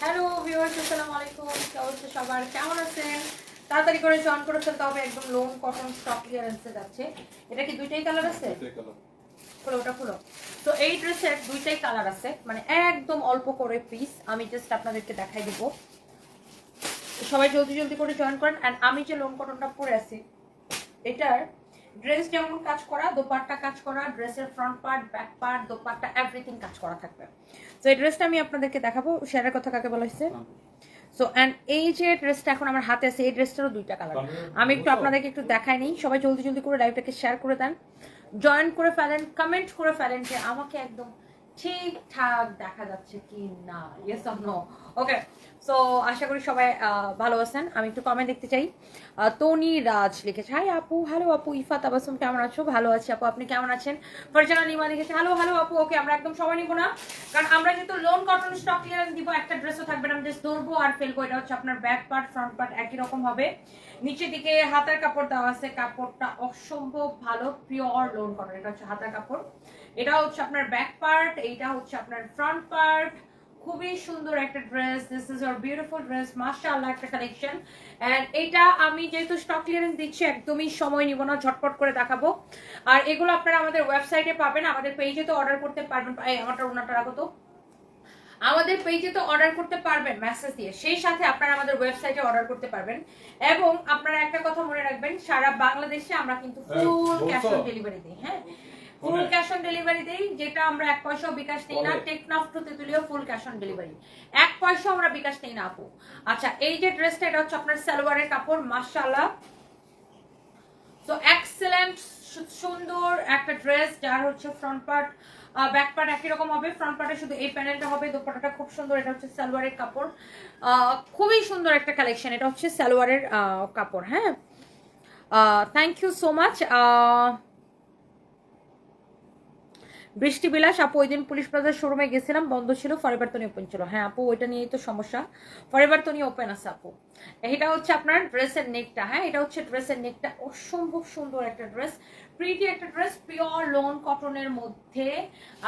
Hello viewers আসসালামু আলাইকুম। কি অবস্থা সবার? কেমন আছেন? তাড়াতাড়ি করে জয়েন করে ফেলতে হবে একদম লোন কটন স্টক ক্লিয়ারেন্সে যাচ্ছে। এটা কি দুইটাই কালার আছে? খুলো ওটা খুলো। তো এই ড্রেসের দুইটাই কালার আছে। মানে একদম অল্প করে পিস আমি জাস্ট আপনাদেরকে দেখাই দিব। সবাই জলদি জলদি করে জয়েন করেন। অ্যান্ড আমি যে লোন কটনটা পরে আছি এটার ড্রেস যেমন কাজ করা দোপাট্টা কাজ করা ড্রেসের front part back part dupatta everything কাজ করা থাকবে। তো এই ড্রেসটা আমি আপনাদেরকে দেখাবো। শেয়ারের কথা কাকে বলা হয়েছে? সো অ্যান্ড এই যে ড্রেসটা এখন আমার হাতে আছে এই ড্রেসটারও দুইটা কালার আমি একটু আপনাদেরকে একটু দেখাই নিই। সবাই জলদি জলদি করে লাইভটাকে শেয়ার করে দেন। জয়েন করে ফেলেন কমেন্ট করে ফেলেন যে আমাকে একদম ঠিকঠাক দেখা যাচ্ছে কি না? ইয়েস নো ওকে সো আশা করি সবাই ভালো আছেন। আমি একটু কমেন্ট দেখতে চাই। তনি রাজ লিখেছে হাই আপু হ্যালো আপু ইফা তাবাসুম কেমন আছো? ভালো আছি আপু, আপনি কেমন আছেন? ফরজানা লিমা লিখেছে হ্যালো হ্যালো আপু ওকে আমরা একদম সবাই নিবো না। কারণ আমরা যেহেতু লোন কটন স্টক ক্লিয়ারেন্স দিব, একটা ড্রেসও থাকবে না, আমি জাস্ট ধরবো আর ফেলব। এটা হচ্ছে আপনার ব্যাক পার্ট ফ্রন্ট পার্ট একই রকম হবে। নিচের দিকে হাতার কাপড় দেওয়া আছে, কাপড়টা অসম্ভব ভালো পিওর লোন কটন এটা হচ্ছে হাতার কাপড়। এটা হচ্ছে আপনার ব্যাক পার্ট এইটা হচ্ছে আপনার ফ্রন্ট পার্ট খুবই সুন্দর একটা dress this is our beautiful dress মাশাআল্লাহ একটা কালেকশন এন্ড এটা আমি যেহেতু স্টক ক্লিয়ারেন্স দিচ্ছি একদমই সময় নিব না ঝটপট করে দেখাবো। আর এগুলো আপনারা আমাদের ওয়েবসাইটে পাবেন আমাদের পেজে তো অর্ডার করতে পারবেন আমারটা ওনাটা রাখো তো আমাদের পেজে তো অর্ডার করতে পারবেন মেসেজ দিয়ে। সেই সাথে আপনারা আমাদের ওয়েবসাইটে অর্ডার করতে পারবেন। এবং আপনারা একটা কথা মনে রাখবেন সারা বাংলাদেশে আমরা কিন্তু ফুল ক্যাশ অন ডেলিভারি দিই হ্যাঁ? ফুল ক্যাশ অন ডেলিভারি দেই যেটা আমরা এক পয়সাও বিকাশ নেই না Teknaf to Tetulia full cash on delivery এক পয়সাও আমরা বিকাশ নেই না আপু। আচ্ছা এই যে ড্রেসটা এটা হচ্ছে আপনার সালোয়ারের কাপড় মাশাআল্লাহ। তো এক্সেলেন্ট সুন্দর একটা ড্রেস যার হচ্ছে ফ্রন্ট পার্ট ব্যাক পার্ট একই রকম হবে। ফ্রন্ট পার্টে শুধু এই প্যানেলটা হবে দোপাটাটা খুব সুন্দর এটা হচ্ছে সালোয়ারের কাপড়। খুবই সুন্দর একটা কালেকশন এটা হচ্ছে সালোয়ারের কাপড় হ্যাঁ? থ্যাংক ইউ সো মাচ বৃষ্টি বিলাস আপু, ওই দিন পুলিশ প্লাজার শোরুমে গেছিলাম, বন্ধ ছিল ফরেবার তনি ওপেন ছিল। হ্যাঁ আপু, ওইটা নিয়েই তো সমস্যা। ফরেবার তনি ওপেন আছে, আপু। এটা হচ্ছে আপনার ড্রেসের নেকটা হ্যাঁ? এটা হচ্ছে ড্রেসের নেকটা অসম্ভব সুন্দর একটা ড্রেস প্রিটি একটা ড্রেস পিওর লোন কটনের মধ্যে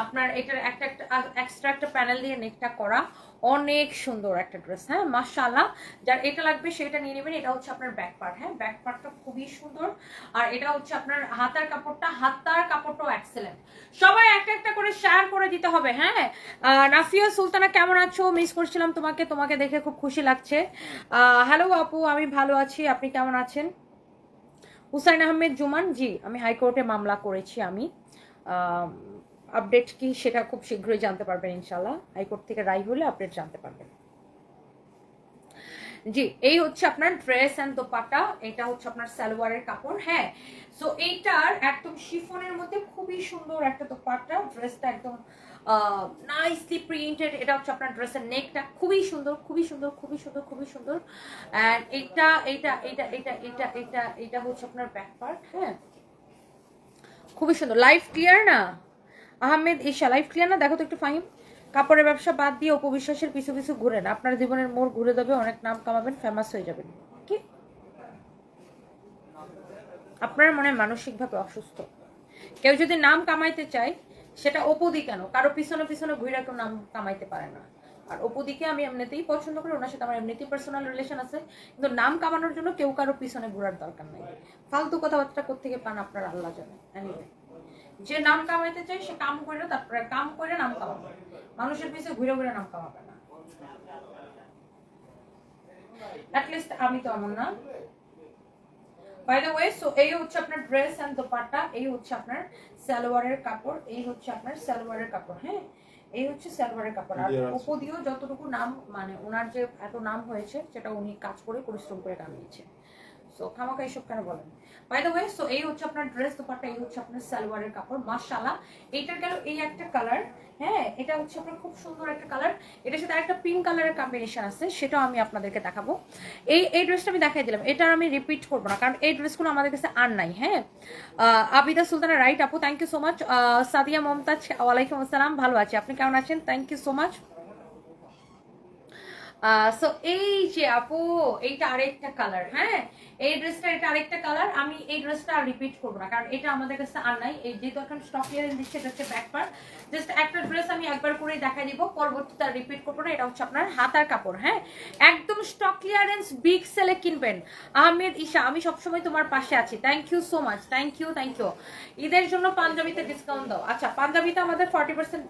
আপনার এটার একটা একটা এক্সট্রা একটা প্যানেল দিয়ে নেকটা করা। অনেক সুন্দর একটা ড্রেস হ্যাঁ মাশাআল্লাহ। যার এটা লাগবে সেটা নিয়ে নেবেন, এটা হচ্ছে আপনার ব্যাক পার্ট হ্যাঁ ব্যাক পার্টটা খুবই সুন্দর। আর এটা হচ্ছে আপনার হাতার কাপড়টা, হাতার কাপড়টাও এক্সেলেন্ট সবাই একটা একটা করে শেয়ার করে দিতে হবে হ্যাঁ। নাফিয়া সুলতানা, কেমন আছো? মিস করছিলাম তোমাকে তোমাকে দেখে খুব খুশি লাগছে। হ্যালো আপু, আমি ভালো আছি, আপনি কেমন আছেন? হুসাইন আহমেদ, জুমান, জি, আমি হাইকোর্টে মামলা করেছি আমি। আপডেট কি সেটা খুব শীঘ্রই জানতে পারবেন ইনশাল্লাহ হাইকোর্ট থেকে রায় হলে আপডেট জানতে পারবেন। জি, এই হচ্ছে আপনার ড্রেস অ্যান্ড দোপাটা এটা হচ্ছে আপনার সালোয়ারের কাপড় হ্যাঁ। সো এইটার একদম শিফনের মধ্যে খুবই সুন্দর একটা দোপাটা ড্রেসটা একদম নাইসলি প্রিন্টেড এটা হচ্ছে আপনার ড্রেসের নেকটা খুবই সুন্দর খুবই সুন্দর খুবই সুন্দর খুবই সুন্দর। অ্যান্ড এটা এটা এটা এটা এটা এটা এটা হচ্ছে আপনার ব্যাক পার্ট হ্যাঁ। খুবই সুন্দর লাইফ ক্লিয়ার না? আহমেদ ঈশা লাইফ ক্লিয়ার না? দেখো তো একটু ফাইন কাপড়ের ব্যবসা বাদ দিয়ে উপবিশ্বাসের পিছু পিছু ঘুরেন। আপনার জীবনের মোড় ঘুরে দেবে অনেক নাম কামাবেন ফেমাস হয়ে যাবেন। কি? আপনার মনে মানসিকভাবে অসুস্থ। কেউ যদি নাম কামাইতে চায় সেটা অপুদি কেন? কারও পিছনে পিছনে ঘুরে কেউ নাম কামাইতে পারে না। আর অপুদিকে আমি এমনিতেই পছন্দ করি ওনার সাথে আমার এমনিতেই পার্সোনাল রিলেশন আছে। কিন্তু নাম কামানোর জন্য কেউ কারও পিছনে ঘোরার দরকার নাই। ফালতু কথাবার্তা কোথেকে পান আপনার আল্লাহ জানে। Anyway, যে নাম কামাইতে চায় সে কাম করে তারপরে কাম করে নাম কামাবে। মানুষের পিছনে ঘুরে ঘুরে নাম কামাবে না। অ্যাটলিস্ট আমি তো এমন না। বাই দ্য ওয়ে সো এই হচ্ছে আপনার ড্রেস এন্ড দোপাট্টা এই হচ্ছে আপনার সালোয়ারের কাপড় এই হচ্ছে আপনার সালোয়ারের কাপড় হ্যাঁ? এই হচ্ছে সালোয়ারের কাপড়। আর উপদিও যতটুকু নাম মানে ওনার যে এত নাম হয়েছে সেটা উনি কাজ করে পরিশ্রম করে কামিয়েছে। সো কেন বলেন? বাই দ্য ওয়ে সো এই হচ্ছে আপনার ড্রেস এই হচ্ছে আপনার সালোয়ারের কাপড় এইটার গেল এই একটা কালার হ্যাঁ? এটা হচ্ছে আপনার খুব সুন্দর একটা কালার এটার সাথে একটা পিঙ্ক কালারের কম্বিনেশন আছে, সেটাও আমি আপনাদেরকে দেখাবো। এই এই ড্রেসটা আমি দেখাই দিলাম। এটা আমি রিপিট করব না, কারণ এই ড্রেসগুলো আমাদের কাছে আর নাই হ্যাঁ? আবিদা সুলতানা রাইট আপু? Thank you so much Sadia Momtaz, ওয়ালাইকুম আসসালাম। ভালো আছি। আপনি কেমন আছেন? Thank you so much so এই যে আপু, এইটা কালার হ্যাঁ? এই ড্রেসটা এটা আরেকটা কালার আমি এই ড্রেসটা রিপিট করব কারণ এটা আমাদের কাছে এই স্টক হচ্ছে একটা ড্রেস আমি একবার করে দিব রিপিট করব এটা হচ্ছে আপনার হাতার কাপড় হ্যাঁ? একদম স্টক ক্লিয়ারেন্স বিগ কিনবেন। আহমেদ ঈশা, আমি সবসময় তোমার পাশে আছি। Thank you so much thank you thank you ঈদের জন্য পাঞ্জাবিতে ডিসকাউন্ট দাও। আচ্ছা পাঞ্জাবিতে আমাদের ফর্টি পার্সেন্ট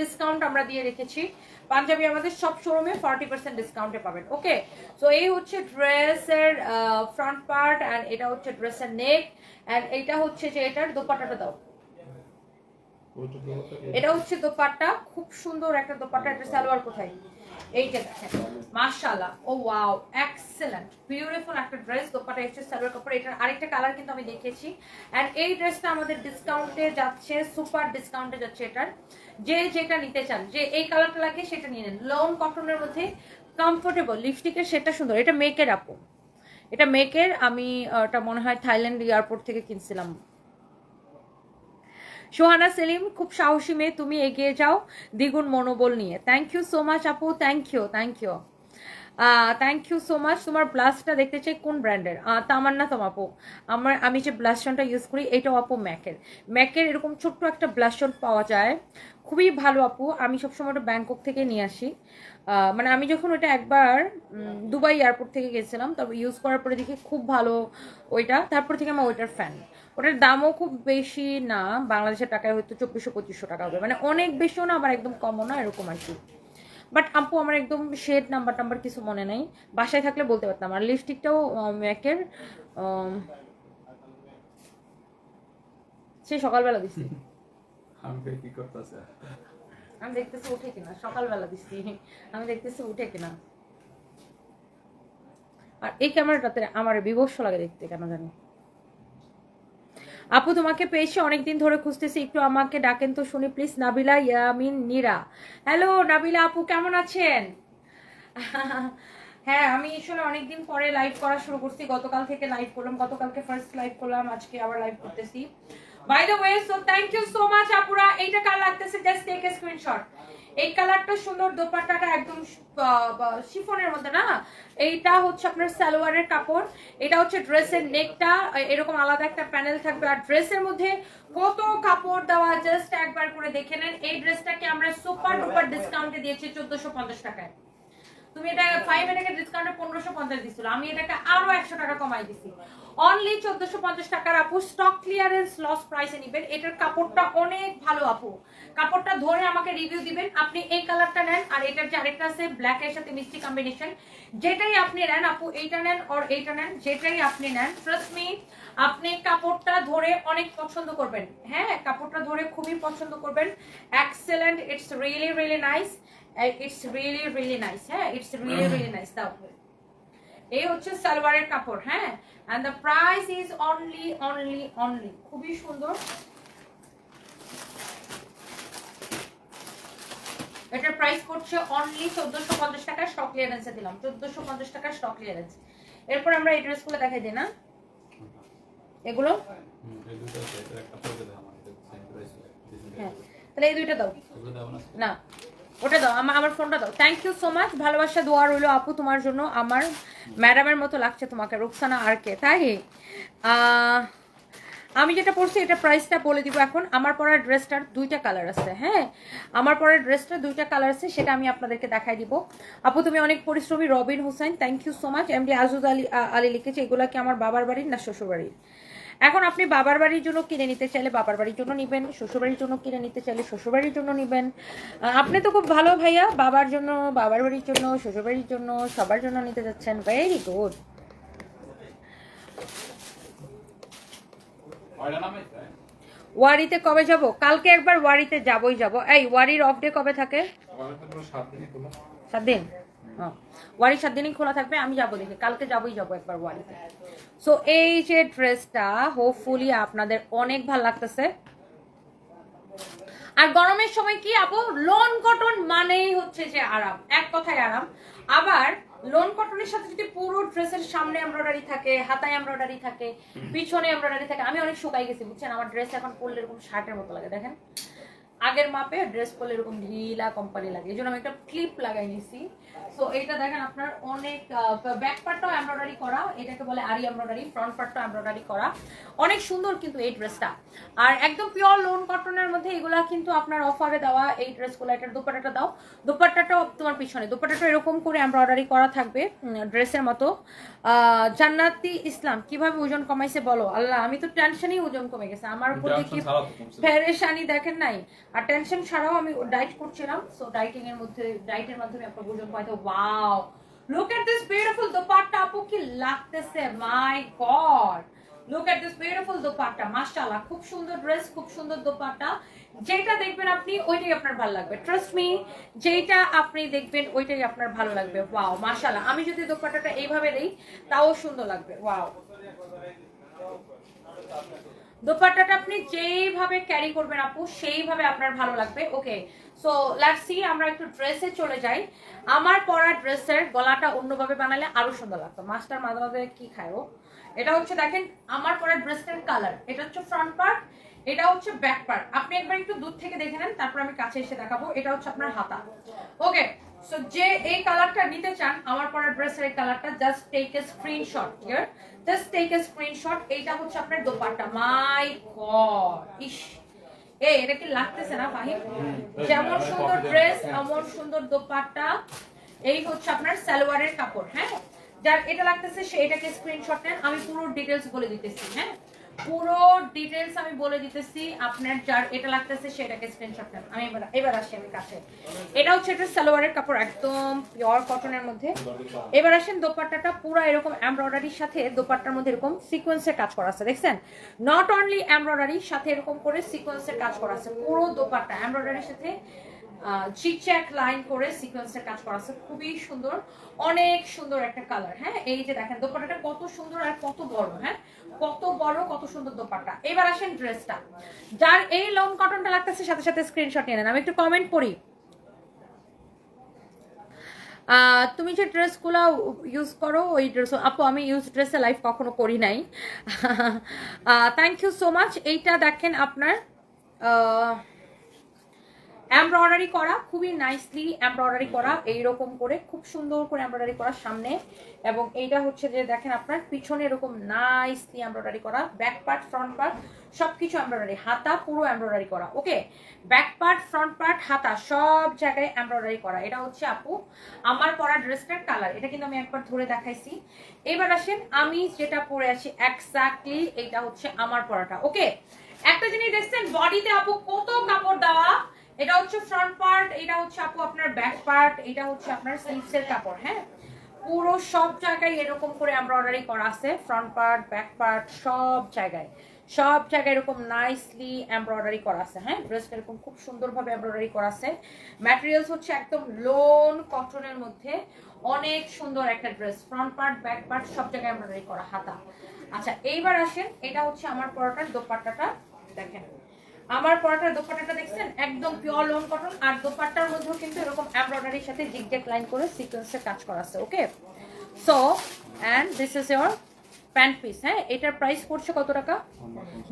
ডিসকাউন্ট আমরা দিয়ে রেখেছি। পাঞ্জাবি আমাদের সব শোরুমে ফর্টি পার্সেন্ট ডিসকাউন্টে পাবেন ওকে সো এই হচ্ছে ড্রেসের ফ্রন্ট পার্ট অ্যান্ড এটা হচ্ছে ড্রেসের নেক অ্যান্ড এটা হচ্ছে যে এটার দোপাট্টাটা দাও। এটা হচ্ছে দোপাট্টা খুব সুন্দর একটা দোপাট্টা এটা সালোয়ার কোথায়? এইটা দেখেন, মাশাআল্লাহ। ও, ওয়াও এক্সেলেন্ট বিউটিফুল একটা ড্রেস দোপাট্টা হচ্ছে সালোয়ার কাপড়। এটার আরেকটা কালার কিন্তু আমি দেখেছি। এন্ড এই ড্রেসটা আমাদের ডিসকাউন্টে যাচ্ছে সুপার ডিসকাউন্টে যাচ্ছে এটার। যে যেটা নিতে চান, যে এই কালারটা লাগে সেটা নিয়ে নেন। লোন কটনের মধ্যে কমফোর্টেবল লিপস্টিকের সেটা সুন্দর। এটা মেকের আপু। এটা মেকের আমি এটা মনে হয় থাইল্যান্ড এয়ারপোর্ট থেকে কিনছিলাম। সোহানা, সেলিম, খুব সাহসী মেয়ে, তুমি এগিয়ে যাও দ্বিগুণ মনোবল নিয়ে। থ্যাংক ইউ সো মাচ আপু thank you thank you thank you so much তোমার ব্লাশটা দেখতে চাই কোন ব্র্যান্ডের তামান্না তোম আপু। আমার, আমি যে ব্লাশনটা ইউজ করি, এটাও আপু ম্যাকের ম্যাকের এরকম ছোট্ট একটা ব্লাশন পাওয়া যায়। খুবই ভালো আপু। আমি সবসময় ওটা ব্যাংকক থেকে নিয়ে আসি। মানে আমি যখন ওটা একবার দুবাই এয়ারপোর্ট থেকে গেছিলাম তারপর ইউজ করার পরে দেখি খুব ভালো ওইটা। তারপর থেকে আমার ওইটার ফ্যান ওটার দামও খুব বেশি না, বাংলাদেশের টাকায় হয়তো চব্বিশশো, পঁচিশশো টাকা হবে। মানে অনেক বেশিও না, আবার একদম কমও না, এরকম আর কি। বাট আপু, আমার একদম শেড নাম্বার টাম্বার কিছু মনে নেই। বাসায় থাকলে বলতে পারতাম। আর লিপস্টিকটাও ম্যাকের সে সকালবেলা দিচ্ছি করতেছে। আমি দেখতেছি উঠে কিনা, সকালবেলা দিচ্ছি আমি দেখতেছি উঠে কিনা। আর এই ক্যামেরাটাতে আমার লাগে দেখতে, কেন জানি। আপু, তোমাকে পেয়েছি অনেকদিন ধরে খুঁজতেছি, একটু আমাকে ডাকেন তো শুনি, প্লিজ, নাবিলা ইয়ামিন নীরা। হ্যালো, নাবিলা আপু, কেমন আছেন? হ্যাঁ আমি আসলে অনেকদিন পরে লাইভ করা শুরু করছি। গতকাল থেকে লাইভ করলাম, গতকালকে ফার্স্ট লাইভ করলাম, আজকে আবার লাইভ করতেছি। By the way so thank you so much আপুরা। এইটা কার লাগতেছে? জাস্ট টেক এ স্ক্রিনশট এই কালারটা সুন্দর, দোপাট্টাটা একদম শিফনের মধ্যে না? এইটা হচ্ছে আপনার সালোয়ারের কাপড়। এটা হচ্ছে ড্রেসের নেকটা। এরকম আলাদা একটা প্যানেল থাকবে। আর ড্রেসের মধ্যে কত কাপড় দেওয়া জাস্ট একবার করে দেখে নেন। এই ড্রেসটাকে আমরা সুপার ডুপার ডিসকাউন্টে দিয়েছি চোদ্দশো পঞ্চাশ টাকায়। তুমি এটা ফাইভ এটাকে ডিসকাউন্টে পনেরোশো পঞ্চাশ আমি এটাকে আরও একশো টাকা কমাই দিছি। অনলি চোদ্দশো পঞ্চাশ টাকার আপু স্টক ক্লিয়ারেন্স লস প্রাইসে নিবেন। এটার কাপড়টা অনেক ভালো আপু। কাপড়টা ধরে আমাকে রিভিউ দিবেন। আপনি এই কালারটা নেন, আর এটার যে আরেকটা আছে ব্ল্যাক এর সাথে মিষ্টি কম্বিনেশন যেটাই আপনি নেন আপু, এইটা নেন আর এইটা নেন, যেটাই আপনি নেন ট্রাস্ট মি আপনি কাপড়টা ধরে অনেক পছন্দ করবেন। হ্যাঁ কাপড়টা ধরে খুবই পছন্দ করবেন। Excellent it's really really nice it's really really nice হ্যাঁ? ইটস রিয়েলি রিয়েলি নাইস দাও এই হচ্ছে সালোয়ারের কাপড় হ্যাঁ? And the price is only only only খুবই সুন্দর। এটার প্রাইস পড়ছে অনলি চোদ্দশো পঞ্চাশ টাকা স্টক ক্লিয়ারেন্সে দিলাম। চোদ্দশো পঞ্চাশ টাকা স্টক ক্লিয়ারেন্স এরপর আমরা এই ড্রেসগুলো দেখাই দিই না এগুলো। হ্যাঁ তাহলে এই দুইটা দাও। না? ওটা দাও আমার আমার ফোনটা দাও। থ্যাংক ইউ সো মাচ ভালোবাসা, দোয়া রইল আপু তোমার জন্য। আমার ম্যাডামের মতো লাগছে তোমাকে, রুকসানা আর কে, তাই? আমি যেটা পরছি এটা প্রাইসটা বলে দিব এখন। আমার পরার ড্রেসটার দুইটা কালার আছে হ্যাঁ? আমার পরার ড্রেসটা দুইটা কালার আছে, সেটা আমি আপনাদেরকে দেখাই দিব। আপু, তুমি অনেক পরিশ্রমী, Robin Hussain thank you so much MD Aziz Ali Ali লিখেছে, এগুলা কি আমার বাবার বাড়ির না শ্বশুর বাড়ির এখন আপনি বাবার বাড়ির জন্য কিনে নিতে চাইলে বাবার বাড়ির জন্য নিবেন শ্বশুরবাড়ির জন্য কিনে নিতে চাইলে শ্বশুরবাড়ির জন্য নেবেন। আপনি তো খুব ভালো ভাইয়া বাবার জন্য বাবার বাড়ির জন্য শ্বশুরবাড়ির জন্য সবার জন্য নিতে যাচ্ছেন। Very good? ওয়ারিতে কবে যাব? কালকে একবার ওয়ারিতে যাবই যাব। এই ওয়ারির অফ ডে কবে থাকে? আমার তো পুরো সাত দিন। ওয়ারি সাত দিনই খোলা থাকবে, আমি যাব দেখি। কালকে যাবই যাব একবার ওয়ারিতে। সো এই যে ড্রেসটা হোপফুলি আপনাদের অনেক ভালো লাগতেছে। আর গরমের সময় কি আপু? লোন কটন মানেই হচ্ছে যে আরাম। এক কথায় আরাম। আবার লোন কটনের সাথে যদি পুরো ড্রেসের সামনে এমব্রয়ডারি থাকে, হাতায় এমব্রয়ডারি থাকে, পিছনে এমব্রয়ডারি থাকে, আমি অনেক শুকাই গেছি, বুঝছেন? আমার ড্রেস এখন পরলে এরকম শার্টের মতো লাগে, দেখেন? আগের মাপে ড্রেস করলে এরকম ঢিলা কোম্পানি লাগে এই জন্য আমি একটা ক্লিপ লাগাই নিছি। সো এটা দেখেন আপনার অনেক ব্যাক পার্টটাও এমব্রয়ডারি করা এটাকে বলে আরি এমব্রয়ডারি ফ্রন্ট পার্টটাও এমব্রয়ডারি করা। অনেক সুন্দর কিন্তু এই ড্রেসটা আর একদম পিওর লোন কটনের মধ্যে এগুলা কিন্তু আপনার অফারে দেওয়া এই ড্রেসগুলো এটার দুপাট্টাটা দাও। দুপাট্টাটাও তোমার পিছনে দুপাট্টাটা এরকম করে এমব্রয়ডারি করা থাকবে ড্রেসের মতো। আহ, জান্নাতি ইসলাম কীভাবে ওজন কমাইছে বলো? আল্লাহ আমি তো টেনশনই ওজন কমে গেছে। আমার উপর কমছে। পেরেশানি দেখেন নাই? আর টেনশন ছাড়াও আমি ডাইট করছিলাম সো ডাইটিং এর মধ্যে ডাইটের মাধ্যমে আপনার ওজন কমাইতে wow look at this beautiful dupatta আপু, কি লাগতেছে my god look at this beautiful dupatta মাশাআল্লাহ, খুব সুন্দর ড্রেস খুব সুন্দর দোপাট্টা যেটা দেখবেন আপনি, ওইটাই আপনার ভালো লাগবে। ট্রাস্ট মি যেটা আপনি দেখবেন, ওইটাই আপনার ভালো লাগবে। ওয়াও মাশাআল্লাহ। আমি যদি দোপাট্টাটা এইভাবে দেই, তাও সুন্দর লাগবে। ওয়াও দোপাট্টাটা আপনি যেইভাবে ক্যারি করবেন আপু, সেইভাবে আপনার ভালো লাগবে। ওকে সো সি আমরা একটু ড্রেসে চলে যাই। আমার পরা ড্রেসের গলাটা অন্যভাবে বানালে আরও সুন্দর লাগতো। মাস্টার মাঝে মাঝে কি খায় ও? এটা হচ্ছে দেখেন, আমার পরা ড্রেসের কালার এটা হচ্ছে ফ্রন্ট পার্ট এটা হচ্ছে ব্যাক পার্ট আপনি একবার একটু দূর থেকে দেখে নেন, তারপর আমি কাছে এসে দেখাবো। এটা হচ্ছে আপনার হাতা। ওকে সো যে এই কালারটা নিতে চান, আমার পরা ড্রেসের এই কালারটা just take a screenshot here just take a screenshot এইটা হচ্ছে আপনার দোপাট্টা। মাই গড ইস। এ, এটা কি লাগতেছে না, ফাহিম? যেমন সুন্দর ড্রেস এমন সুন্দর দোপাট্টা। এই হচ্ছে আপনার সালোয়ারের কাপড় হ্যাঁ? যার এটা লাগতেছে, সে এটাকে স্ক্রিনশট নেন, আমি পুরো ডিটেলস বলে দিতেছি হ্যাঁ? পুরো ডিটেলস আমি বলে দিতেছি, আপনার যার এটা লাগতেছে সেটাকে স্ক্রিনশট নেন আমি এবার এবার আসি আমি কাছে। এটা হচ্ছে একটা সালোয়ারের কাপড়, একদম পিওর কটনের মধ্যে। এবার আসেন দোপাট্টাটা, পুরো এরকম এমব্রয়ডারির সাথে দোপাট্টার মধ্যে এরকম সিকোয়েন্সের কাজ করা আছে। দেখছেন? নট অনলি এমব্রয়ডারির সাথে এরকম করে সিকোয়েন্সের কাজ করা আছে, পুরো দোপাট্টা এমব্রয়ডারির সাথে চিকচ্যাক লাইন করে সিকোয়েন্সের কাজ করা আছে। খুবই সুন্দর। অনেক সুন্দর একটা কালার হ্যাঁ? এই যে দেখেন দোপাট্টাটা কত সুন্দর আর কত বড় হ্যাঁ? কত বড় কত সুন্দর দোপাট্টা। এবার আসেন ড্রেসটা যার এই লং কটনটা লাগতেছে সাথে সাথে স্ক্রিনশট নিয়ে নেন। আমি একটু কমেন্ট পড়ি। আহ, তুমি যে ড্রেসগুলো ইউজ করো ওই ড্রেস আপু আমি ইউজ ড্রেসে লাইফ কখনো করি নাই। থ্যাংক ইউ সো মাচ এইটা দেখেন আপনার এমব্রয়ডারি করা খুবই নাইসলি এমব্রয়ডারি করা, এইরকম করে, খুব সুন্দর করে এমব্রয়ডারি করা সামনে। এবং এইটা হচ্ছে যে দেখেন আপনার, পিছনে এরকম নাইসলি এমব্রয়ডারি করা ব্যাক পার্ট ফ্রন্ট পার্ট সবকিছু এমব্রয়ডারি হাতা পুরো এমব্রয়ডারি করা okay back part front part হাতা, সব জায়গায় এমব্রয়ডারি করা। এটা হচ্ছে আপু, আমার পরা ড্রেসটার কালার এটা কিন্তু আমি একবার ধরে দেখাইছি। এবার আসেন, আমি যেটা পরে আছি এক্স্যাক্টলি এইটা হচ্ছে আমার পরাটা ওকে একটা জিনিস দেখছেন বডিতে আপু কত এটা হচ্ছে ফ্রন্ট পার্ট এটা হচ্ছে আপু আপনার ব্যাক পার্ট এটা হচ্ছে আপনার স্লিভস এর কাপড় হ্যাঁ? পুরো সব জায়গায় এরকম করে এমব্রয়ডারি করা আছে ফ্রন্ট পার্ট ব্যাক পার্ট সব জায়গায়। সব জায়গায় এরকম নাইসলি এমব্রয়ডারি করা আছে হ্যাঁ? ড্রেসটা এরকম খুব সুন্দরভাবে এমব্রয়ডারি করা আছে। ম্যাটেরিয়ালস হচ্ছে একদম লোন কটনের মধ্যে অনেক সুন্দর একটা dress front part back part সব জায়গায় এমব্রয়ডারি করা, হাতা। আচ্ছা এইবার আসেন, এটা হচ্ছে আমার পরোটার দোপাট্টাটা, দেখেন। আমার পরাটার দোপাট্টাটা দেখছেন? একদম পিওর লোন কটন আর দোপাট্টার মধ্যেও কিন্তু এরকম এমব্রয়ডারির সাথে জিগজ্যাগ লাইন করে সিকোয়েন্সের কাজ করা আছে okay so and this is your pant piece হ্যাঁ? এটার প্রাইস পড়ছে কত টাকা?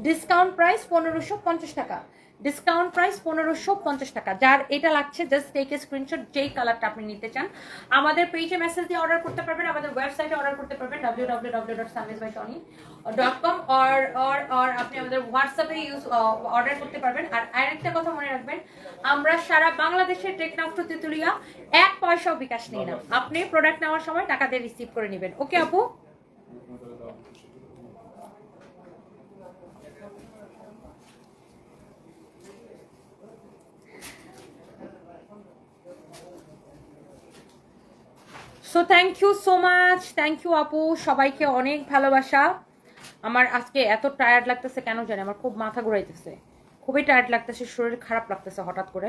ডিসকাউন্ট প্রাইস পনেরোশো পঞ্চাশ টাকা। ডিসকাউন্ট প্রাইস পনেরোশো পঞ্চাশ টাকা। যার এটা লাগছে জাস্ট টেক এ স্ক্রিনশট যেই কালারটা আপনি নিতে চান। আমাদের পেজে মেসেজ দিয়ে অর্ডার করতে পারবেন, আমাদের ওয়েবসাইটে অর্ডার করতে পারবেন W W W dot Samiz by Tony dot com or or or আপনি আমাদের হোয়াটসঅ্যাপে ইউজ অর্ডার করতে পারবেন। আর আরেকটা কথা মনে রাখবেন, আমরা সারা বাংলাদেশের টেকনাফ্ট তেতুলিয়া এক পয়সাও বিকাশ নিই না। আপনি প্রোডাক্ট নেওয়ার সময় টাকা দিয়ে রিসিভ করে নেবেন। ওকে আপু? So thank you so much thank you আপু সবাইকে অনেক ভালোবাসা। আমার আজকে এত টায়ার্ড লাগতেছে, কেন জানি? আমার খুব মাথা ঘুরাইতেছে। খুবই টায়ার্ড লাগতেছে, শরীর খারাপ লাগতেছে হঠাৎ করে।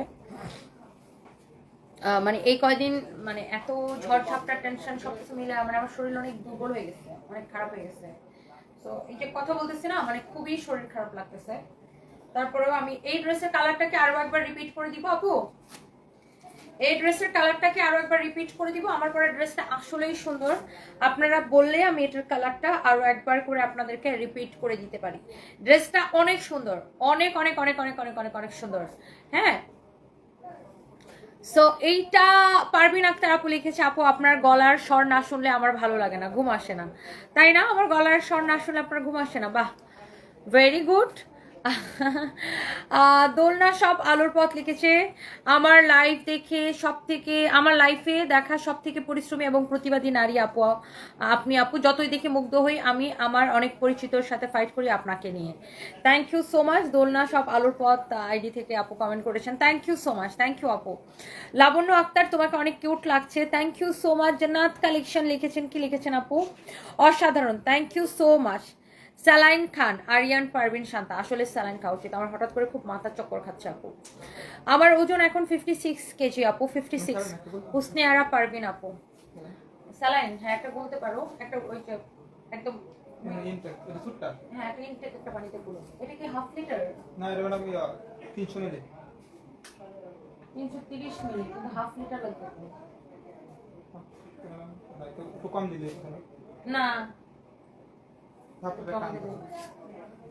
মানে এই কয়দিন মানে এত ঝড় ঝাপটা টেনশন সব কিছু মিলে মানে আমার শরীর অনেক দুর্বল হয়ে গেছে, অনেক খারাপ হয়ে গেছে। তো এই যে কথা বলতেছি না মানে খুবই শরীর খারাপ লাগতেছে। তারপরেও আমি এই ড্রেসের কালারটাকে আরও একবার রিপিট করে দিব আপু এই ড্রেসের কালারটাকে আরও একবার রিপিট করে দিব। আমার পরে ড্রেসটা আসলেই সুন্দর। আপনারা বললে আমি এটার কালারটা আরও একবার করে আপনাদেরকে রিপিট করে দিতে পারি। ড্রেসটা অনেক সুন্দর। অনেক অনেক অনেক অনেক অনেক অনেক অনেক সুন্দর। হ্যাঁ? সো এইটা পারবিন আক্তার আপু লিখেছে, আপু, আপনার গলার স্বর না শুনলে আমার ভালো লাগে না। ঘুম আসে না। তাই না? আমার গলার স্বর না শুনলে আপনার ঘুম আসে না। বাহ! ভেরি গুড দোলনা সব আলোর পথ লিখেছে। আমার লাইফ দেখে সব থেকে আমার লাইফে দেখা সব থেকে পরিশ্রমী এবং প্রতিবাদী নারী আপু, আপনি আপু, যতই দেখে মুগ্ধ হই, আমি আমার অনেক পরিচিতর সাথে ফাইট করি আপনাকে নিয়ে। থ্যাংক ইউ সো মাচ দোলনা সব আলোর পথ আইডি থেকে আপু কমেন্ট করেছেন। Thank you so much thank you আপু। লাবণ্য আক্তার, তোমাকে অনেক কিউট লাগছে। Thank you so much Jannat collection লিখেছেন, কি লিখেছেন আপু? অসাধারণ thank you so much saline খান আরিয়ান পারভিন শান্তা। আসলে স্যালাইন খাওয়া উচিত। আমার হঠাৎ করে খুব মাথার চক্কর খাচ্ছে আপু। আমার ওজন এখন ফিফটি সিক্স কেজি আপু ফিফটি সিক্স হুসনে আরা পারভিন আপু। স্যালাইন হ্যাঁ একটা বলতে পারো। একটা ওই একদম হ্যাঁ একটা ইনটেক একটা পানিতে পুরো এটা কি হাফ লিটার না এটা ম্যাডাম তিনশো মিলি। তিনশো তিরিশ মিলি কিন্তু হাফ লিটার লাগবে। দিলে না তারপরে কম কাম দেবে।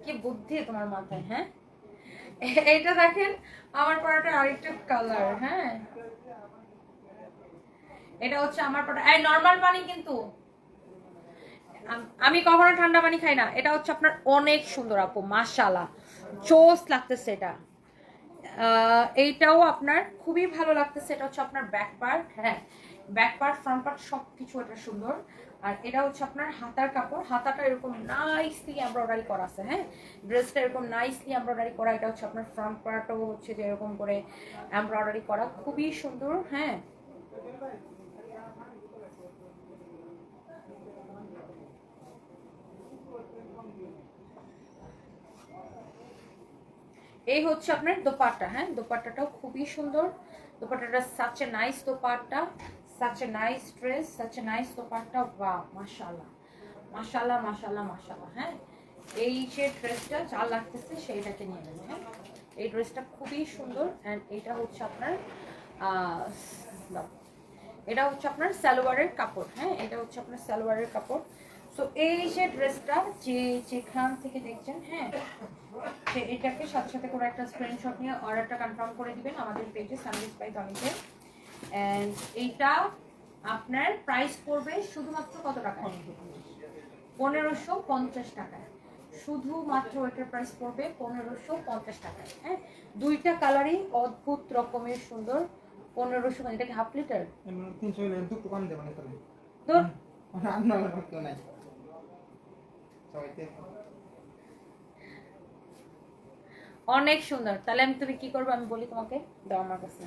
কি বুদ্ধি তোমার মাথায় হ্যাঁ? এ- এইটা দেখেন, আমার আরেকটা কালার হ্যাঁ? এটা হচ্ছে আমার এই পানি কিন্তু। আমি কখনো ঠান্ডা পানি খাই না। এটা হচ্ছে আপনার অনেক সুন্দর আপু, মাশাআল্লাহ। চোস লাগতেছে এটা। এইটাও আপনার খুবই ভালো লাগতেছে। এটা হচ্ছে আপনার ব্যাক পার্ট হ্যাঁ? ব্যাক পার্ট ফ্রন্ট পার্ট সব কিছু এটা সুন্দর। আর এটা হচ্ছে আপনার হাতার কাপড়। হাতাটা এরকম নাইসলি এমব্রয়ডারি করা আছে হ্যাঁ? ড্রেসটা এরকম নাইসলি এমব্রয়ডারি করা। এটা হচ্ছে আপনার ফ্রন্ট পার্টও হচ্ছে যে এরকম করে এমব্রয়ডারি করা। খুবই সুন্দর হ্যাঁ? এই হচ্ছে আপনার দোপাট্টা হ্যাঁ? দোপাট্টাটাও খুবই সুন্দর। দোপাট্টাটা such a nice dupatta. Such a nice dress such a nice dupatta বাহ মাশাআল্লাহ মাশাআল্লাহ মাশাআল্লাহ মাশাআল্লাহ এই যে ড্রেসটা যা লাগতেছে সেইটাকে নিয়ে নেবেন হ্যাঁ? এই ড্রেসটা খুবই সুন্দর অ্যান্ড এটা হচ্ছে আপনার। এটা হচ্ছে আপনার সালোয়ারের কাপড় হ্যাঁ? এটা হচ্ছে আপনার সালোয়ারের কাপড়। সো এই যে ড্রেসটা যে যেখান থেকে দেখছেন হ্যাঁ? এটাকে সাথে সাথে করে একটা স্ক্রিনশট নিয়ে অর্ডারটা কনফার্ম করে দিবেন আমাদের পেজে সানভিস বাই এন্ড এইটা আপনার প্রাইস পড়বে শুধুমাত্র কত টাকা পনেরোশো পঞ্চাশ টাকায়। শুধুমাত্র এটার প্রাইস পড়বে পনেরোশো পঞ্চাশ টাকায় হ্যাঁ? দুইটা কালারই অদ্ভুত রকমের সুন্দর। পনেরোশো এটা কি হাফ লিটার তিনশো অনেক সুন্দর। তাহলে আমি তুমি কি করবে? আমি বলি তোমাকে। দাও আমার কাছে।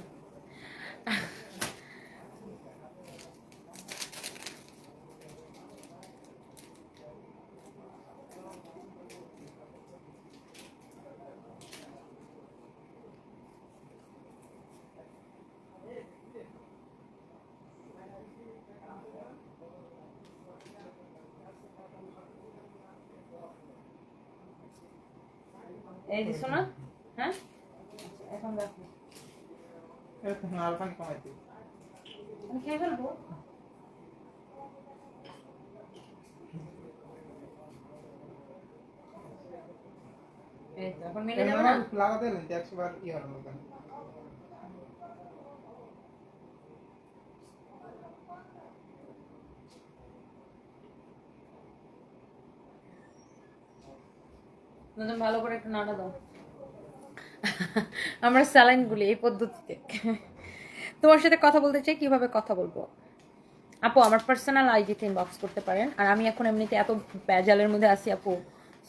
এই দিছো না হ্যাঁ? এখন রাখো। এরকম আর পানি কমাইতে আমি খেয়ে ফেলব। এখন মিলে যাবে না? লাগাতে এলেন একশো বার কি হবে না ভালো করে একটু নাড়া দাও। আমরা স্যালাইন গুলি এই পদ্ধতিতে। তোমার সাথে কথা বলতে চাই, কীভাবে কথা বলব? আপু, আমার পার্সোনাল আইডিতে ইনবক্স করতে পারেন। আর আমি এখন এমনিতে এত ব্যাজালের মধ্যে আছি আপু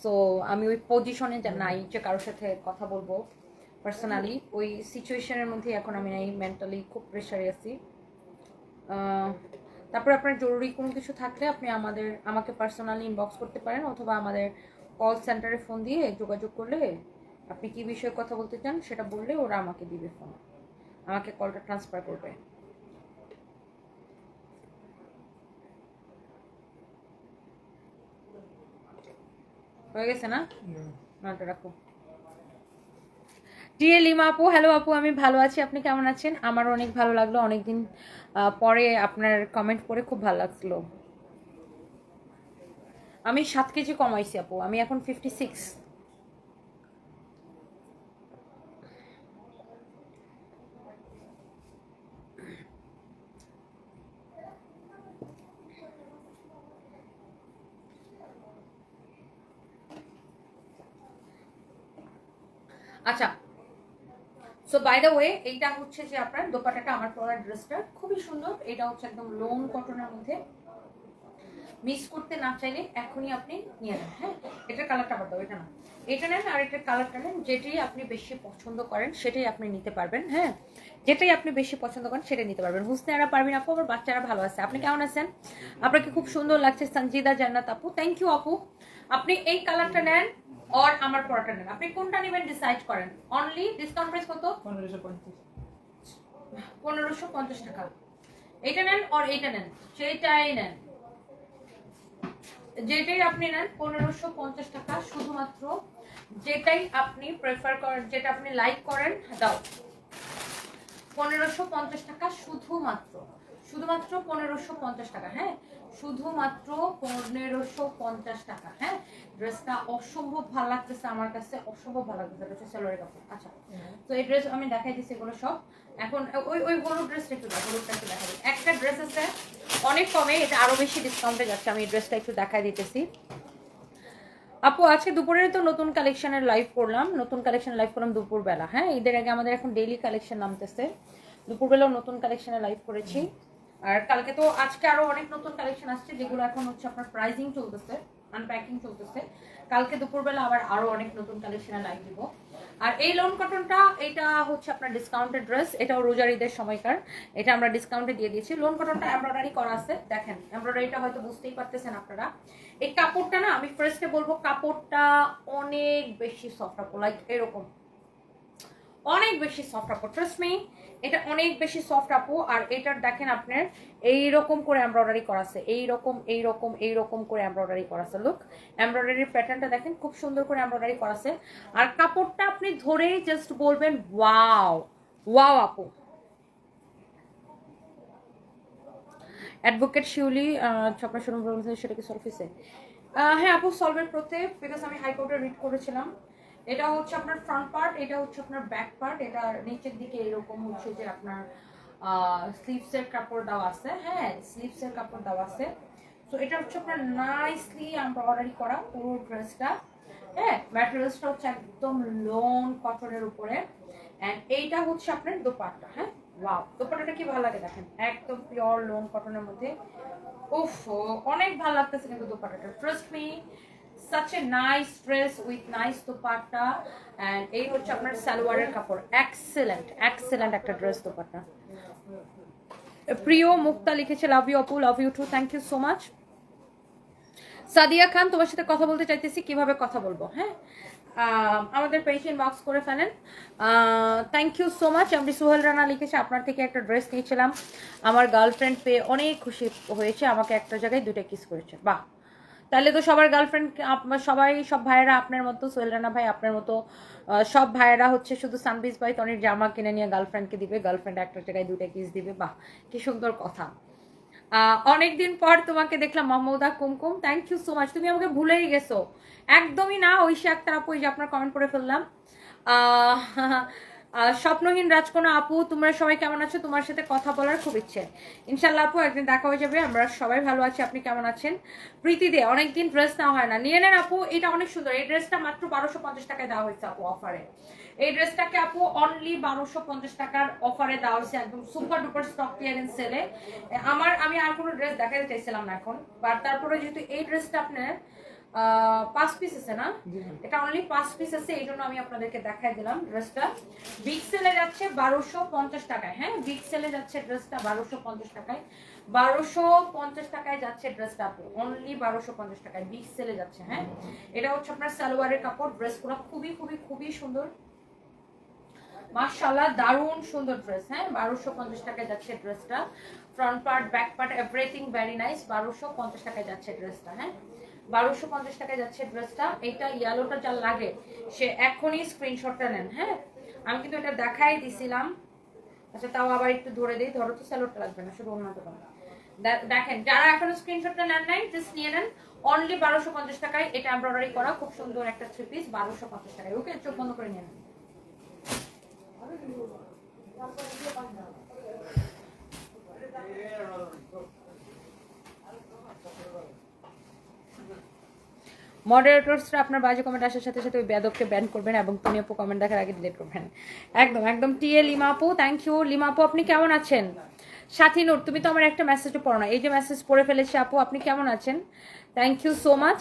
সো আমি ওই পজিশনে নাই যে কারোর সাথে কথা বলব পার্সোনালি ওই সিচুয়েশনের মধ্যে এখন আমি নাই মেন্টালি খুব প্রেশারে আছি। তারপরে আপনার জরুরি কোনো কিছু থাকলে আপনি আমাদের, আমাকে পার্সোনালি ইনবক্স করতে পারেন, অথবা আমাদের কল সেন্টারে ফোন দিয়ে যোগাযোগ করলে আপনি কি বিষয়ে কথা বলতে চান সেটা বললে ওরা আমাকে দিবে ফোন আমাকে কলটা ট্রান্সফার করবে। হয়ে গেছে না? নাটা রাখো। টিএ লিমা আপু হ্যালো আপু আমি ভালো আছি আপনি কেমন আছেন? আমার অনেক ভালো লাগল অনেকদিন পরে আপনার কমেন্ট করে খুব ভালো লাগল। আমি সাত কেজি কমাইছি আপু আমি এখন ফিফটি সিক্স আচ্ছা সো বাই দ্য ওয়ে এইটা হচ্ছে যে আপনার দোপাটাটা আমার পরার ড্রেসটা খুবই সুন্দর। এটা হচ্ছে একদম লোন কটনের মধ্যে। মিস করতে না চাইলে এখনই আপনি নিয়ে নেন হ্যাঁ? এটার কালারটা আবার দাও এটা না এটা নেন আর এটার কালারটা নেন যেটাই আপনি বেশি পছন্দ করেন সেটাই আপনি নিতে পারবেন হ্যাঁ? যেটাই আপনি বেশি পছন্দ করেন সেটাই নিতে পারবেন। হুসনেরা পারবেন আপু আমার বাচ্চারা ভালো আছে। আপনি কেমন আছেন? আপনাকে খুব সুন্দর লাগছে। সঞ্জিদা জান্নাত আপু থ্যাংক ইউ আপু। আপনি এই কালারটা নেন আর আমার পরাটা নেন। আপনি কোনটা নেবেন ডিসাইড করেন। অনলি ডিসকাউন্ট প্রাইস কত? পনেরোশো পঞ্চাশ পনেরোশো পঞ্চাশ টাকা। এটা নেন আর এইটা নেন। সেটাই নেন। যেটাই আপনি নেন, পনেরোশো পঞ্চাশ টাকা। শুধুমাত্র যেটাই আপনি প্রেফার করেন, যেটা আপনি লাইক করেন, দাও। পনেরোশো পঞ্চাশ টাকা শুধুমাত্র। শুধুমাত্র পনেরোশো পঞ্চাশ টাকা হ্যাঁ? শুধুমাত্র পনেরোশো পঞ্চাশ টাকা হ্যাঁ? ড্রেসটা অসম্ভব ভালো লাগতেছে আমার কাছে অসম্ভব ভালো লাগতেছে এটা হচ্ছে সেলোয়ারের কাপড়। আচ্ছা তো এই ড্রেস আমি দেখাই দিচ্ছি এগুলো সব। এখন ওই ওই হলুদ ড্রেসটা একটু দেখো হলুদটা একটু দেখা একটা ড্রেস আছে অনেক কমে এটা আরও বেশি ডিসকাউন্টে যাচ্ছে আমি এই ড্রেসটা একটু দেখাই দিতেছি। আপু আজকে দুপুরে তো নতুন কালেকশনের লাইভ করলাম। নতুন কালেকশন লাইভ করলাম দুপুরবেলা হ্যাঁ? ঈদের আগে আমাদের এখন ডেইলি কালেকশন নামতেছে। দুপুরবেলাও নতুন কালেকশনে লাইভ করেছি। আর কালকে তো আজকে আরও অনেক নতুন কালেকশন আসছে, যেগুলো এখন হচ্ছে আপনার প্রাইজিং চলতেছে আনপ্যাকিং চলতেছে। কালকে দুপুরবেলা আবার আরও অনেক নতুন কালেকশনে লাইভ দিব আর এই লোন কটনটা এটা হচ্ছে আপনার ডিসকাউন্টেড ড্রেস এটাও রোজার ঈদের সময়কার, এটা আমরা ডিসকাউন্টে দিয়ে দিয়েছি। লোন কটনটা এমব্রয়ডারি করা আছে, দেখেন এমব্রয়ডারিটা হয়তো বুঝতেই পারতেছেন আপনারা। এই কাপড়টা না, আমি ফার্স্টে বলব, কাপড়টা অনেক বেশি সফট আপু লাইক এরকম। অনেক বেশি সফট আপু ট্রাস্ট মি এটা অনেক বেশি সফট আপু, আর এটার দেখেন আপনার এই রকম করে এমব্রয়ডারি করা আছে এই রকম এই রকম এই রকম করে এমব্রয়ডারি করা আছে। লুক এমব্রয়ডারির প্যাটার্নটা দেখেন, খুব সুন্দর করে এমব্রয়ডারি করা আছে। আর কাপড়টা আপনি ধরেই জাস্ট বলবেন ওয়াও ওয়াও আপু। অ্যাডভোকেট শিউলি শুনুন বলছেন সেটা কি সলফিসে হ্যাঁ আপু সলভের প্রত্যেক বিকজ আমি হাইকোর্টে রিড করেছিলাম। এটা হচ্ছে আপনার ফ্রন্ট পার্ট এটা হচ্ছে আপনার ব্যাক পার্ট এটা নিচের দিকে এরকম হচ্ছে যে আপনার স্লিভসের কাপড় দেওয়া আছে। হ্যাঁ স্লিভসের কাপড় দেওয়া আছে। তো এটা হচ্ছে আপনার নাইসলি এমব্রয়ডারি করা পুরো ড্রেসটা হ্যাঁ ম্যাটেরিয়ালসটা হচ্ছে একদম লোন কটনের উপরে। অ্যান্ড এইটা হচ্ছে আপনার দোপাট্টা হ্যাঁ? ওয়াও দোপাট্টাটা কি ভালো লাগে দেখেন? একদম পিওর লোন কটনের মধ্যে। উফ অনেক ভালো লাগতেছে কিন্তু দোপাট্টাটা। Trust me such a nice dress with nice dupatta and এই হচ্ছে আপনার সালোয়ারের কাপড় এক্সেলেন্ট এক্সেলেন্ট একটা ড্রেস দুপাট্টা প্রিয় মুক্তা লিখেছে লাভ ইউ আপু love you too thank you so much Sadia Khan, তোমার সাথে কথা বলতে চাইতেছি, কীভাবে কথা বলব হ্যাঁ? আমাদের পেজে ইনবক্স করে ফেলেন। থ্যাংক ইউ সো মাচ আমি সুহেল রানা লিখেছে, আপনার থেকে একটা ড্রেস নিয়েছিলাম। আমার গার্লফ্রেন্ড পেয়ে অনেক খুশি হয়েছে, আমাকে একটা জায়গায় দুইটা কিস করেছে। বাহ! তাহলে তো সবার গার্লফ্রেন্ড সবাই, সব ভাইয়েরা আপনার মতো সোহেল রানা ভাই আপনার মতো সব ভাইয়েরা হচ্ছে শুধু সানবিজ ভাই, তনির জামা কিনে নিয়ে গার্লফ্রেন্ডকে দিবে গার্লফ্রেন্ড একটা জায়গায় দুইটা কিস দিবে। বাহ, কি সুন্দর কথা। অনেকদিন পর তোমাকে দেখলাম Mahmuda Kumkum thank you so much তুমি আমাকে ভুলেই গেছো। একদমই না, ঐশী আক্তার আপু যে আপনার কমেন্ট করে ফেললাম। স্বপ্নহীন রাজকোনা আপু, তোমরা সবাই কেমন আছো? তোমার সাথে কথা বলার খুব ইচ্ছে। ইনশাল্লাহ আপু, একদিন দেখা হয়ে যাবে। আমরা সবাই ভালো আছি। আপনি কেমন আছেন? প্রীতি দে, অনেকদিন ড্রেস নেওয়া হয় না। নিয়ে নেন আপু, এটা অনেক সুন্দর। এই ড্রেসটা মাত্র বারোশো পঞ্চাশ টাকায় দেওয়া হয়েছে আপু অফারে এই ড্রেসটাকে আপু অনলি বারোশো পঞ্চাশ টাকার অফারে দেওয়া হয়েছে। একদম সুপার ডুপার স্টক ক্লিয়ারেন্স সেলে আমার, আমি আর কোনো ড্রেস দেখাতে চাইছিলাম না এখন। বাট তারপরে যেহেতু এই ড্রেসটা আপনার পাঁচ পিস আছে না? এটা অনলি পাঁচ পিস আছে এই জন্য আমি আপনাদেরকে দেখাই দিলাম ড্রেসটা বিগ সেলে যাচ্ছে বারোশো পঞ্চাশ টাকায় হ্যাঁ? বিগ সেলে যাচ্ছে ড্রেসটা বারোশো পঞ্চাশ টাকায়। বারোশো পঞ্চাশ টাকায় যাচ্ছে ড্রেসটা আপু অনলি বারোশো পঞ্চাশ টাকায় বিগ সেলে যাচ্ছে হ্যাঁ? এটা হচ্ছে আপনার সালোয়ারের কাপড় ড্রেসগুলো খুবই খুবই খুবই সুন্দর। মার্শাল্লাহ দারুণ সুন্দর ড্রেস হ্যাঁ? বারোশো পঞ্চাশ টাকায় যাচ্ছে ড্রেসটা front part back part everything very nice বারোশো পঞ্চাশ টাকায় যাচ্ছে ড্রেসটা হ্যাঁ? বারোশো পঞ্চাশ টাকায় যাচ্ছে ড্রেসটা এইটা ইয়েলোটা যা লাগে সে এখনই স্ক্রিনশটটা নেন হ্যাঁ আমি কিন্তু এটা দেখাই দিছিলাম আচ্ছা তাও আবার একটু ধরে দিই ধরো তো স্যালোডটা লাগবে না শুধু অন্যটা পাবেন দেখেন যারা এখনও স্ক্রিনশটটা নেন নাই জাস্ট নিয়ে নেন অনলি বারোশো পঞ্চাশ টাকায় এটা এমব্রয়ডারি করা খুব সুন্দর একটা থ্রি পিস বারোশো পঞ্চাশ টাকায় ওকে চোখ বন্ধ করে নিয়ে নেন মডারেটরসরা আপনার বাজে কমেন্ট আসার সাথে সাথে ওই বেদককে ব্যান করবেন এবং তুমি আপু কমেন্ট দেখার আগে ডিলিট করবেন। একদম একদম টিএ লিমাপু থ্যাংক ইউ লিমাপু আপনি কেমন আছেন? সাথী নূর, তুমি তো আমার একটা মেসেজও পড়ো না। এই যে মেসেজ পড়ে ফেলেছে আপু, আপনি কেমন আছেন? থ্যাংক ইউ সো মাচ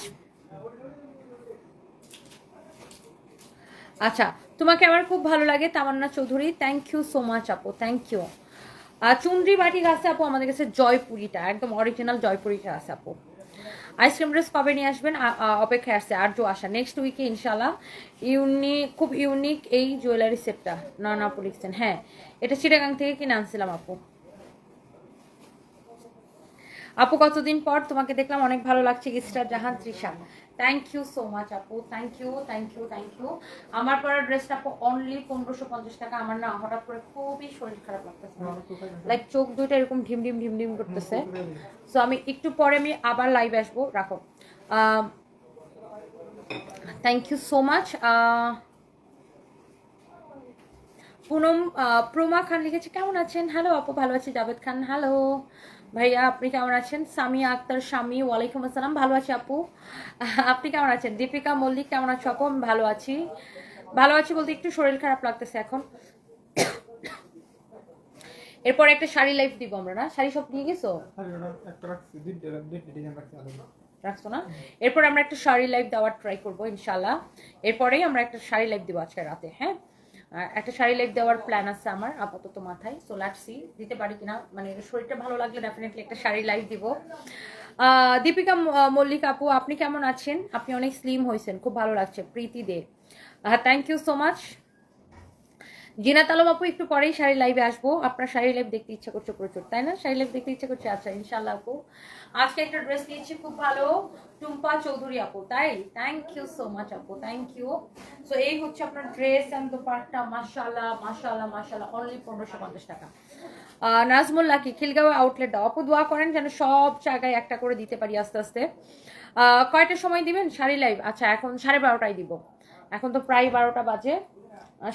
আচ্ছা তোমাকে আমার খুব ভালো লাগে Tamanna Chowdhury. Thank you so much আপু থ্যাংক ইউ চুন্দ্রি বাটি আছে আপু, আমাদের কাছে জয়পুরিটা, একদম অরিজিনাল জয়পুরিটা আছে আপু। আইসক্রিম ড্রেস কবে নিয়ে আসবেন? অপেক্ষায় আসছে আর জো আসা নেক্সট উইকে ইনশাল্লাহ ইউনিক খুব ইউনিক এই জুয়েলারি সেটটা নানা আপু হ্যাঁ এটা চিটাগাং থেকে কিনে আনছিলাম আপু। আপু, কতদিন পর? তোমাকে দেখলাম অনেক ভালো লাগছে Ishtar Jahan, Trisha. Thank you so much আপু। Thank you thank you thank you আমার পরা ড্রেসটা আপু অনলি পনেরোশো পঞ্চাশ টাকা। আমার না হঠাৎ করে খুবই শরীর খারাপ লাগতেছে। লাইক চোখ দুইটা এরকম ঢিম ঢিম ঢিম ঢিম করতেছে। সো আমি একটু পরে আমি আবার লাইভ আসব। রাখো। Thank you so much Punam আহ, প্রমা খান লিখেছে কেমন আছেন? হ্যালো আপু ভালো আছি। জাভেদ খান হ্যালো ভাইয়া আপনি কেমন আছেন? সামিয়া আক্তার স্বামী ওয়ালাইকুম আসসালাম। ভালো আছি আপু। আপনি কেমন আছেন? দীপিকা মল্লিক কেমন আছো আপু? আমি ভালো আছি। ভালো আছি বলতে একটু শরীর খারাপ লাগতেছে এখন। এরপর একটা শাড়ি লাইফ দিব আমরা না? শাড়ি সব নিয়ে গেছো? রাখছো না? এরপর আমরা একটা শাড়ি লাইফ দেওয়ার ট্রাই করব ইনশাল্লাহ এরপরেই আমরা একটা শাড়ি লাইফ দিব আজকে রাতে হ্যাঁ? একটা শাড়ি লাইভ দেওয়ার প্ল্যান আছে আমার, আপাতত মাথায় সো লেটস সি দিতে পারি কিনা মানে শরীরটা ভালো লাগলে ডেফিনেটলি একটা শাড়ি লাইভ দিব। দীপিকা মল্লিক আপু, আপনি কেমন আছেন? আপনি অনেক স্লিম হয়েছেন, খুব ভালো লাগছে, Priti Dey. Thank you so much Zinat Alam আপু, একটু পরেই শাড়ি লাইভে আসব। আপনার শাড়ি লাইভ দেখতে ইচ্ছা করছে প্রচুর, তাই না? শাড়ি লাইভ দেখতে ইচ্ছা করছে? আচ্ছা ইনশাল্লাহ আপু। আজকে একটা ড্রেস নিয়েছি খুব ভালো। টুম্পা চৌধুরী আপু তাই? থ্যাংক ইউ সো মাচ আপু থ্যাংক ইউ সো এই হচ্ছে আপনার ড্রেস অ্যান্ড দোপাট্টা মাশাল্লাহ মাশাল্লাহ মাশাল্লাহ অনলি পনেরোশো পঞ্চাশ টাকা। আহ, নাজমুল্লাহ কি খিলগাঁও আউটলেট দাও। আপু দোয়া করেন যেন সব জায়গায় একটা করে দিতে পারি আস্তে আস্তে। কয়টার সময় দিবেন? শাড়ি লাইভ আচ্ছা এখন সাড়ে বারোটায় দিব। এখন তো প্রায় বারোটা বাজে।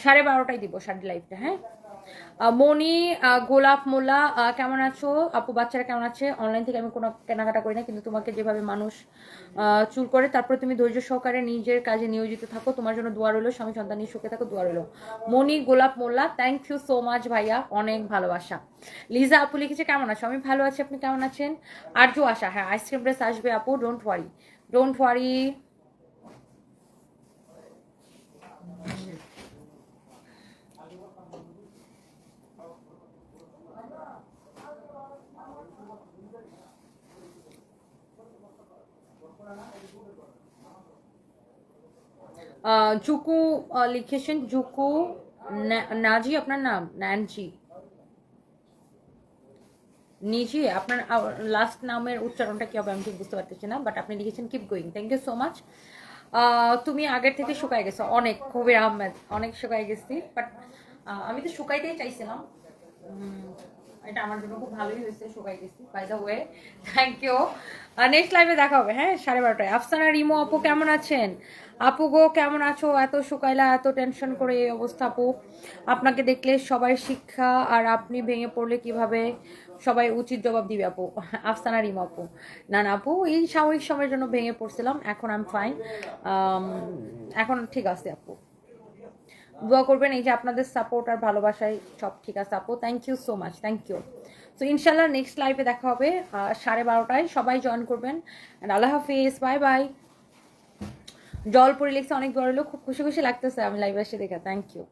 সাড়ে বারোটায় দিব শাড়ি লাইভটা হ্যাঁ? মনি গোলাপ মোল্লা কেমন আছো? আপু, বাচ্চারা কেমন আছে? অনলাইন থেকে আমি কোনো কেনাকাটা করি না, কিন্তু তোমাকে যেভাবে মানুষ চুল করে, তারপরে তুমি ধৈর্য সহকারে নিজের কাজে নিয়োজিত থাকো। তোমার জন্য দোয়া রইল, স্বামী সন্তান নিয়ে সুখে থাকো, দোয়া রইল। Moni Golap Molla thank you so much ভাইয়া, অনেক ভালোবাসা। লিজা, আপু লিখেছে, কেমন আছো? আমি ভালো আছি, আপনি কেমন আছেন? আরজু আশা হ্যাঁ আইসক্রিম ড্রেস আসবে, আপু don't worry don't worry Dzukou লিখেছেন জুকু নাজি, আপনার নাম? ন্যানজি নিজি, আপনার লাস্ট নামের উচ্চারণটা কি হবে আমি ঠিক বুঝতে পারতেছি না বাট আপনি লিখেছেন keep going thank you so much তুমি আগের থেকে শুকাই গেছো, অনেক, কবির আহমেদ, অনেক শুকাই গেছি বাট আমি তো শুকাইতেই চাইছিলাম। এটা আমার জন্য খুব ভালোই হয়েছে, শুকাই গেছি। By the way thank you next লাইভে দেখা হবে হ্যাঁ? সাড়ে বারোটায়। আফসানা, রিমো, আপু কেমন আছেন? আপু গো, কেমন আছো? এত শুকাইলা, এত টেনশন করে এই অবস্থা, আপু। আপনাকে দেখলে সবাই শিক্ষা, আর আপনি ভেঙে পড়লে কীভাবে সবাই উচিত জবাব দিবে, আপু? আফসানা, রিম, আপু। না না, আপু, এই সাময়িক সময়ের জন্য ভেঙে পড়ছিলাম, এখন আই এম ফাইন এখন ঠিক আছে, আপু। দোয়া করবেন, এই যে আপনাদের সাপোর্ট আর ভালোবাসায় সব ঠিক আছে আপু। Thank you so much thank you so ইনশাল্লাহ নেক্সট লাইভে দেখা হবে সাড়ে বারোটায়। সবাই জয়েন করবেন। অ্যান্ড আল্লাহ হাফিজ বাই বাই জল পরি লিখছে, অনেক বড় লোক খুব খুশি খুশি লাগতেছে আমি লাইভে এসে দেখা। Thank you